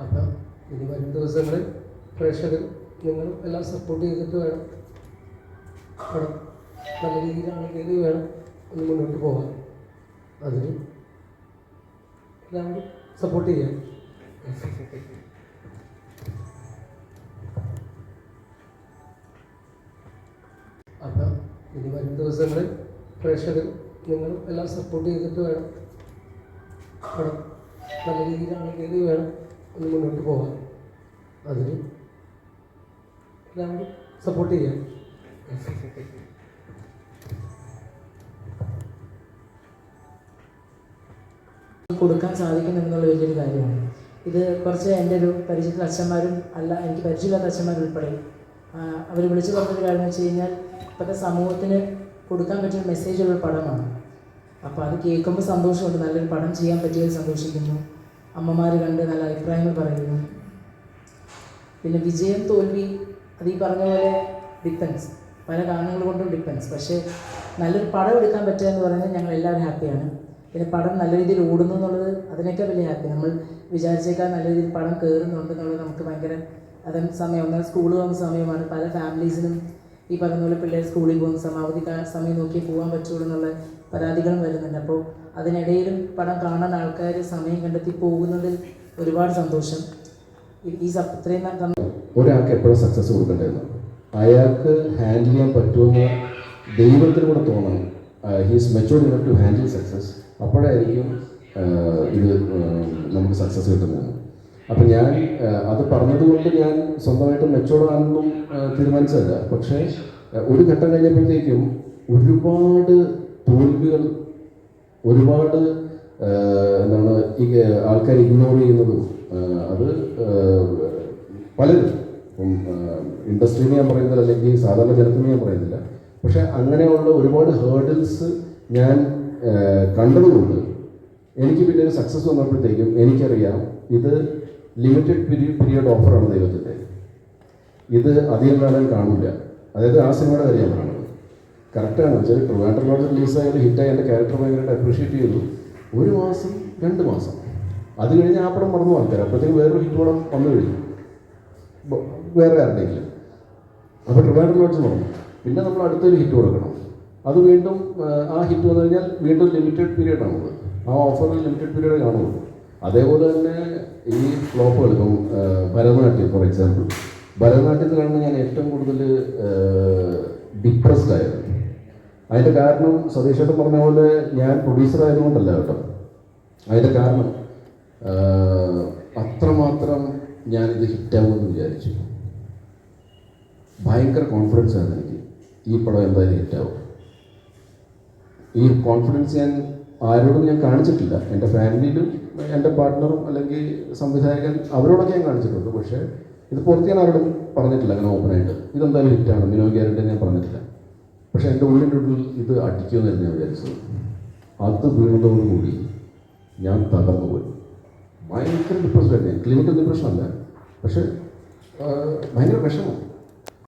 അപ്പം ഇനി വരും ദിവസങ്ങളിൽ പ്രേക്ഷകർ നിങ്ങൾ എല്ലാം സപ്പോർട്ട് ചെയ്തിട്ട് വേണം. പടം നല്ല രീതിയിലാണെങ്കിൽ വേണം ഒന്ന് മുന്നോട്ട് പോകാൻ. അതിന് എല്ലാവരും സപ്പോർട്ട് ചെയ്യാം. അപ്പം ഇനി വരും ദിവസങ്ങളിൽ പ്രേക്ഷകർ നിങ്ങളും എല്ലാം സപ്പോർട്ട് ചെയ്തിട്ട് വേണം. വേണം. നല്ല രീതിയിലാണെങ്കിൽ വേണം ഒന്ന് മുന്നോട്ട് പോകാൻ. അതിന് എല്ലാവരും സപ്പോർട്ട് ചെയ്യാം. കൊടുക്കാൻ സാധിക്കുന്നു എന്നുള്ള വലിയൊരു കാര്യമാണ്. ഇത് കുറച്ച് എന്റെ ഒരു പരിചയത്തിൽ അച്ഛന്മാരും അല്ല എനിക്ക് പരിചയമില്ലാത്ത അച്ഛന്മാർ ഉൾപ്പെടെ അവർ വിളിച്ചു പറഞ്ഞൊരു കാര്യം എന്ന് വെച്ച് കഴിഞ്ഞാൽ ഇപ്പോഴത്തെ സമൂഹത്തിന് കൊടുക്കാൻ പറ്റിയ മെസ്സേജുള്ള പടമാണ്. അപ്പോൾ അത് കേൾക്കുമ്പോൾ സന്തോഷമുണ്ട്. നല്ലൊരു പടം ചെയ്യാൻ പറ്റിയത് സന്തോഷിക്കുന്നു. അമ്മമാർ കണ്ട് നല്ല അഭിപ്രായങ്ങൾ പറയുന്നു. പിന്നെ വിജയം തോൽവി അത് ഈ പറഞ്ഞ പോലെ ഡിപ്പെൻസ് പല കാരണങ്ങൾ കൊണ്ടും ഡിപ്പെൻസ് പക്ഷേ നല്ലൊരു പടം എടുക്കാൻ പറ്റുക എന്ന് പറയുന്നത് ഞങ്ങൾ എല്ലാവരും ഹാപ്പിയാണ് പിന്നെ പടം നല്ല രീതിയിൽ ഓടുന്നു എന്നുള്ളത് അതിനൊക്കെ വലിയ ഹാപ്പി നമ്മൾ വിചാരിച്ചേക്കാൾ നല്ല രീതിയിൽ പടം കയറുന്നുണ്ട് എന്നുള്ളത് നമുക്ക് ഭയങ്കര അതും സമയം ഒന്നാം സ്കൂൾ പോകുന്ന സമയമാണ്. പല ഫാമിലീസിനും ഈ പറഞ്ഞ പോലെ പിള്ളേർ സ്കൂളിൽ പോകുന്ന സമയം അവധി സമയം നോക്കി പോകാൻ പറ്റുള്ളൂ എന്നുള്ള പരാതികളും വരുന്നുണ്ട്. അപ്പോൾ അതിനിടയിലും പടം കാണാൻ ആൾക്കാർ സമയം കണ്ടെത്തി പോകുന്നതിൽ ഒരുപാട് സന്തോഷം. ഈ- ഇത്രയും ഒരാൾക്ക് എപ്പോഴും സക്സസ് കൊടുക്കേണ്ടതെന്ന്? അയാൾക്ക് ഹാൻഡിൽ ചെയ്യാൻ പറ്റുമെന്ന് ദൈവത്തിന് കൂടെ തോന്നണം. He's matured enough to handle success അപ്പോഴായിരിക്കും ഇത് നമുക്ക് സക്സസ് കിട്ടുന്നത്. അപ്പം ഞാൻ അത് പറഞ്ഞതുകൊണ്ട് ഞാൻ സ്വന്തമായിട്ട് മെച്ചോടാണെന്നും തീരുമാനിച്ചതല്ല. പക്ഷേ ഒരു ഘട്ടം കഴിഞ്ഞപ്പോഴത്തേക്കും ഒരുപാട് തോൽവികൾ ഒരുപാട് എന്താണ് ഈ ആൾക്കാർ ഇഗ്നോർ ചെയ്യുന്നതും അത് പലരും. ഇപ്പം ഇൻഡസ്ട്രിയിൽ ഞാൻ പറയുന്നില്ല അല്ലെങ്കിൽ സാധാരണ ജനത്തിന് ഞാൻ പറയുന്നില്ല. പക്ഷെ അങ്ങനെയുള്ള ഒരുപാട് ഹേർഡിൽസ് ഞാൻ കണ്ടതുകൊണ്ട് എനിക്ക് പിന്നെ ഒരു സക്സസ് വന്നപ്പോഴത്തേക്കും എനിക്കറിയാം ഇത് ലിമിറ്റഡ് പീരിയഡ് പീരിയഡ് ഓഫറാണ് ദൈവത്തിന്റെ. ഇത് അധികം കാലം കാണില്ല അതായത് ആ സിനിമയുടെ കാര്യം കാണുന്നത് കറക്റ്റാണ് വെച്ചാൽ ട്രിവാൻഡർ ലോഡ് റിലീസായത് ഹിറ്റായി എന്റെ ക്യാരക്ടർ ഭയങ്കരമായിട്ട് അപ്രീഷിയേറ്റ് ചെയ്തു. ഒരു മാസം രണ്ട് മാസം. അത് കഴിഞ്ഞ് ആ പടം മറന്നു ആൾക്കാർ അപ്പോഴത്തേക്ക് വേറൊരു ഹിറ്റ് പടം വന്നു കഴിഞ്ഞു. വേറെ ആരുടെയെങ്കിലും. അപ്പോൾ ട്രിവാൻഡർ ലോഡ്സ് പറഞ്ഞു. പിന്നെ നമ്മൾ അടുത്തൊരു ഹിറ്റ് കൊടുക്കണം. അത് വീണ്ടും ആ ഹിറ്റ് വന്നു കഴിഞ്ഞാൽ വീണ്ടും ലിമിറ്റഡ് പീരീഡ് ആണുള്ളത് ആ ഓഫറിൽ ലിമിറ്റഡ് പീരീഡ് കാണുള്ളൂ അതേപോലെ തന്നെ ഈ ഫ്ലോപ്പുകൾ ഇപ്പം ഭരതനാട്യം ഫോർ എക്സാമ്പിൾ ഭരതനാട്യത്തിലാണ് ഞാൻ ഏറ്റവും കൂടുതൽ ഡിപ്രസ്ഡ് ആയത് അതിന്റെ കാരണം സതീഷേട്ടൻ പറഞ്ഞ പോലെ ഞാൻ പ്രൊഡ്യൂസർ ആയതുകൊണ്ടല്ല കേട്ടോ. അതിന്റെ കാരണം അത്രമാത്രം ഞാനിത് ഹിറ്റാവുമെന്ന് വിചാരിച്ചു. ഭയങ്കര കോൺഫിഡൻസ് ആണ് എനിക്ക് ഈ പടം എന്തായാലും ഹിറ്റാവും ഈ കോൺഫിഡൻസ് ഞാൻ ആരോടും ഞാൻ കാണിച്ചിട്ടില്ല. എന്റെ ഫാമിലിയിലും എന്റെ പാർട്ട്ണറും അല്ലെങ്കിൽ സംവിധായകൻ അവരോടൊക്കെ ഞാൻ കാണിച്ചിട്ടുണ്ട്. പക്ഷേ ഇത് പുറത്ത് ഞാൻ ആരോടും പറഞ്ഞിട്ടില്ല അങ്ങനെ ഓപ്പണായിട്ട് ഇതെന്തായാലും ഹിറ്റാണ് മിനോ ഗ്യാരണ്ടി ഞാൻ പറഞ്ഞിട്ടില്ല. പക്ഷേ എന്റെ ഉള്ളിന്റെ ഉള്ളിൽ ഇത് അടിക്കുമെന്നായിരുന്നു ഞാൻ വിചാരിച്ചത്. അത് വീണതോടുകൂടി ഞാൻ തകർന്നു പോയി ഭയങ്കര ഡിപ്രഷൻ ആയിരുന്നു. ക്ലിനിക്കൽ ഡിപ്രഷൻ അല്ല പക്ഷേ ഭയങ്കര വിഷമം.